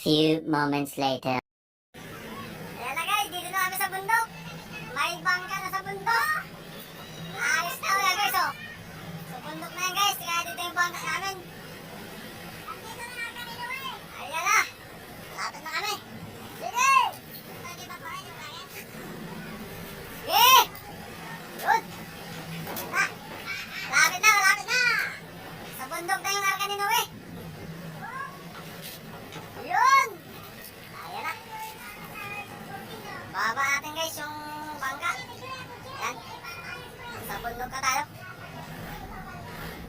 few moments later. Ayan na guys, dito na kami sa bundok. May bangka na sa bundok. Ayos na ulit guys oh. Sa bundok na yan guys, kaya dito yung bangka namin. Andito na kami eh. Ayan na. Lapit na kami. Sige! Sige! Yun! Na! Lapit na, lapit na! Sa bundok na yung arka ni Noe. buồn nó có tai lắm.